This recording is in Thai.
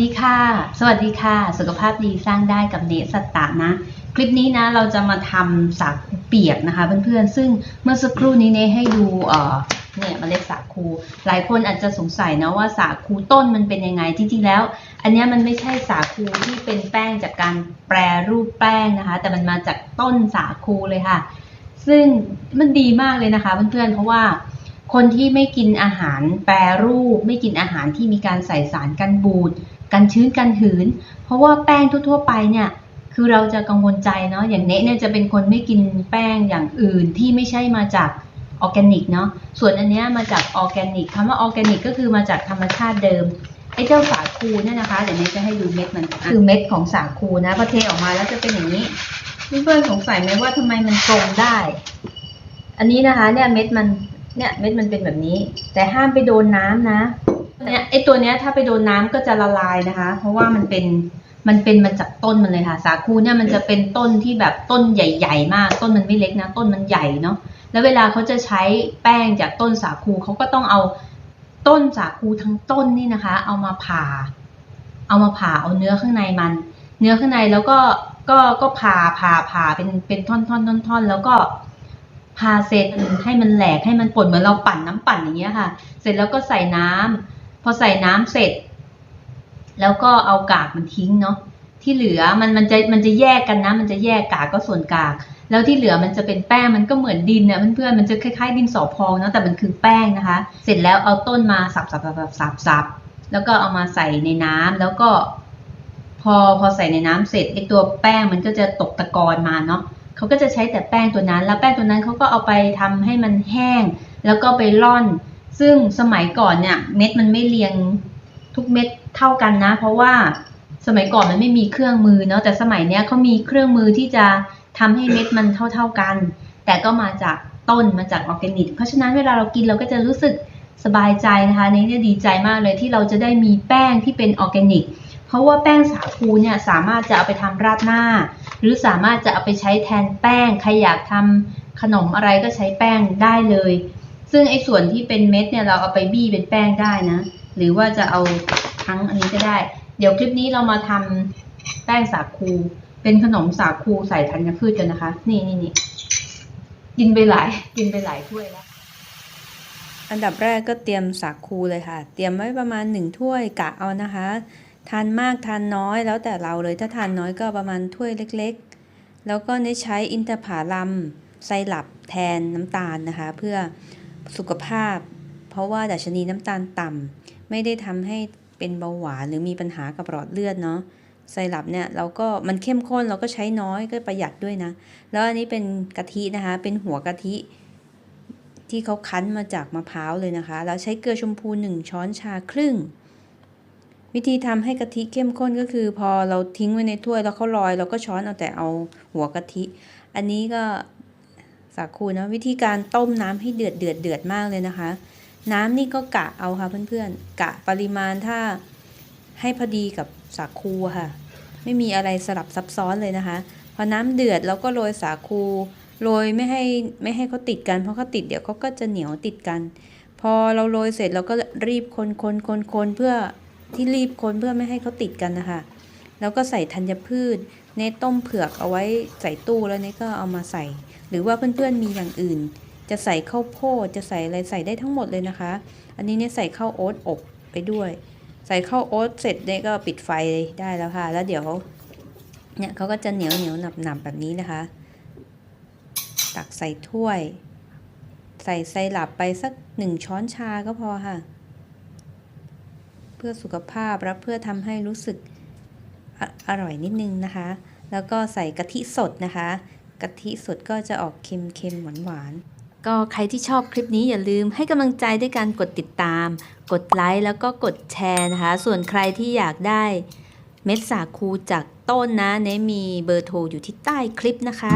ดีค่ะ สวัสดีค่ะ สุขภาพดีสร้างได้กับเนสตานะ คลิปนี้นะเราจะมาทำสาคูเปียกนะคะเพื่อนๆ ซึ่งเมื่อสักครู่นี้เนให้ดูเอ่อเนี่ยมเมล็ดสาคู หลายคนอาจจะสงสัยนะว่าสาคูต้นมันเป็นยังไง จริงๆแล้ว อันนี้มันไม่ใช่สาคูที่เป็นแป้งจากการแปรรูปแป้งนะคะ แต่มันมาจากต้นสาคูเลยค่ะ ซึ่งมันดีมากเลยนะคะเพื่อนๆ เพราะว่าคนที่ไม่กินอาหารแปรรูป ไม่กินอาหารที่มีการใส่สารกันบูด กันชื้นกันหืน เพราะว่าแป้งทั่วๆไปเนี่ยคือเราจะกังวลใจเนาะอย่างเนะเนี่ยจะเป็นคนไม่กินแป้งอย่างอื่นที่ไม่ใช่มาจากออร์แกนิกเนาะส่วนอันเนี้ยมาจากออร์แกนิกคำว่าออร์แกนิกก็คือมาจากธรรมชาติเดิมไอ้เจ้าสาคูเนี่ยนะคะเดี๋ยวเนะจะให้ดูเม็ดมันคือเม็ดของสาคูนะพอเทออกมาแล้วจะเป็นอย่างนี้เพื่อนๆสงสัยไหมว่าทำไมมันกลมได้ อันนี้นะคะเนี่ยเม็ดมันเนี่ยเม็ดมันเป็นแบบนี้ แต่ห้ามไปโดนน้ำนะ เนี่ยไอตัวเนี้ยถ้าไปโดนน้ำก็จะละลายนะคะ เพราะว่ามันเป็นมันเป็นมาจากต้นมันเลยค่ะ สาคูเนี่ยมันจะเป็นต้นที่แบบต้นใหญ่ ๆ มาก ต้นมันไม่เล็กนะ ต้นมันใหญ่เนาะแล้วเวลาเขาจะใช้แป้งจากต้นสาคูเขาก็ต้องเอาต้นสาคูทั้งต้นนี่นะคะ เอามาผ่า เอามาผ่าเอาเนื้อข้างในมัน เนื้อข้างในแล้วก็ก็ก็ผ่าผ่าผ่าเป็นเป็นท่อนท่อนท่อนท่อนแล้วก็พาเสร็จให้มันแหลกให้มันป่นเหมือนเราปั่นน้ำปั่นอย่างเงี้ยค่ะ เสร็จแล้วก็ใส่น้ำพ อใส่น้ำเสร็จ แล้วก็เอากากมันทิ้งเนาะที่เหลือมันมันจะมันจะแยกกันนะ มันจะแยกกากก็ส่วนกาก แล้วที่เหลือมันจะเป็นแป้งมันก็เหมือนดินเนี่ยเพื่อนๆมันจะคล้ายๆดินสอพองเนาะแต่มันคือแป้งนะคะ เสร็จแล้วเอาต้นมาสับสับสับสับสับสับแล้วก็เอามาใส่ในน้ำแล้วก็พอพอใส่ในน้ำเสร็จไอตัวแป้งมันก็จะตกตะกอนมาเนาะเขาก็จะใช้แต่แป้งตัวนั้น แล้วแป้งตัวนั้นเขาก็เอาไปทำให้มันแห้ง แล้วก็ไปร่อน ซึ่งสมัยก่อนเนี่ยเม็ดมันไม่เรียงทุกเม็ดเท่ากันนะ เพราะว่าสมัยก่อนมันไม่มีเครื่องมือเนาะแต่สมัยเนี้ยเขามีเครื่องมือที่จะทำให้เม็ดมันเท่า ๆกัน แต่ก็มาจากต้นมาจากออร์แกนิก เพราะฉะนั้นเวลาเรากินเราก็จะรู้สึกสบายใจนะคะนี่เนี่ยดีใจมากเลยที่เราจะได้มีแป้งที่เป็นออร์แกนิก เพราะว่าแป้งสาคูเนี่ยสามารถจะเอาไปทำราดหน้า หรือสามารถจะเอาไปใช้แทนแป้งใครอยากทำขนมอะไรก็ใช้แป้งได้เลย ซึ่งไอ้ส่วนที่เป็นเม็ดเนี่ยเราเอาไปบี้เป็นแป้งได้นะ หรือว่าจะเอาทั้งอันนี้ก็ได้ เดี๋ยวคลิปนี้เรามาทำแป้งสาคู เป็นขนมสาคูใส่ธัญพืชกันนะคะ นี่นี่นี่กินไปหลายกินไปหลายถ้วยแล้ว อันดับแรกก็เตรียมสาคูเลยค่ะ เตรียมไว้ประมาณหนึ่งถ้วยกะเอานะคะ ทานมากทานน้อยแล้วแต่เราเลย ถ้าทานน้อยก็ประมาณถ้วยเล็ก ๆ แล้วก็เน้ใช้อินทผลัมไซรัปแทนน้ำตาลนะคะ เพื่อ สุขภาพ เพราะว่าดัชนีน้ำตาลต่ำไม่ได้ทำให้เป็นเบาหวานหรือมีปัญหากับหลอดเลือดเนาะไซรัปเนี่ยเราก็มันเข้มข้นเราก็ใช้น้อยก็ประหยัดด้วยนะ แล้วอันนี้เป็นกะทินะคะ เป็นหัวกะทิ ที่เขาคั้นมาจากมะพร้าวเลยนะคะ แล้วใช้เกลือชมพู 1 ช้อนชาครึ่ง วิธีทำให้กะทิเข้มข้นก็คือ พอเราทิ้งไว้ในถ้วยแล้วเขาลอย เราก็ช้อนเอาแต่เอาหัวกะทิ อันนี้ก็ สาคูนะวิธีการต้มน้ำให้เดือดเดือดเดือดมากเลยนะคะ น้ำนี่ก็กะเอาค่ะเพื่อนๆกะปริมาณถ้าให้พอดีกับสาคูค่ะ ไม่มีอะไรสลับซับซ้อนเลยนะคะ พอน้ำเดือดเราก็โรยสาคูโรยไม่ให้ไม่ให้เขาติดกันเพราะเขาติดเดี๋ยวเขาก็จะเหนียวติดกัน พอเราโรยเสร็จเราก็รีบคนคนคนคนเพื่อที่รีบคนเพื่อไม่ให้เขาติดกันนะคะ แล้วก็ใส่ธัญพืช เนตต้มเผือกเอาไว้ใส่ตู้แล้วเนตก็เอามาใส่ หรือว่าเพื่อนๆมีอย่างอื่น จะใส่ข้าวโพดจะใส่อะไรใส่ได้ทั้งหมดเลยนะคะ อันนี้เนี่ยใส่ข้าวโอ๊ตอบไปด้วย ใส่ข้าวโอ๊ตเสร็จเนี่ยก็ปิดไฟได้แล้วค่ะ แล้วเดี๋ยวเนี่ยเขาก็จะเหนียวเหนียวหนับหนับแบบนี้นะคะ ตักใส่ถ้วย ใส่ไซรัปไปสักหนึ่งช้อนชาก็พอค่ะ เพื่อสุขภาพและเพื่อทำให้รู้สึก อร่อยนิดนึงนะคะ แล้วก็ใส่กะทิสดนะคะ กะทิสดก็จะออกเค็มๆหวานๆ ก็ใครที่ชอบคลิปนี้อย่าลืมให้กำลังใจด้วยการกดติดตาม กดไลค์แล้วก็กดแชร์นะคะ ส่วนใครที่อยากได้เม็ดสาคูจากต้นนะเนมีเบอร์โทรอยู่ที่ใต้คลิปนะคะ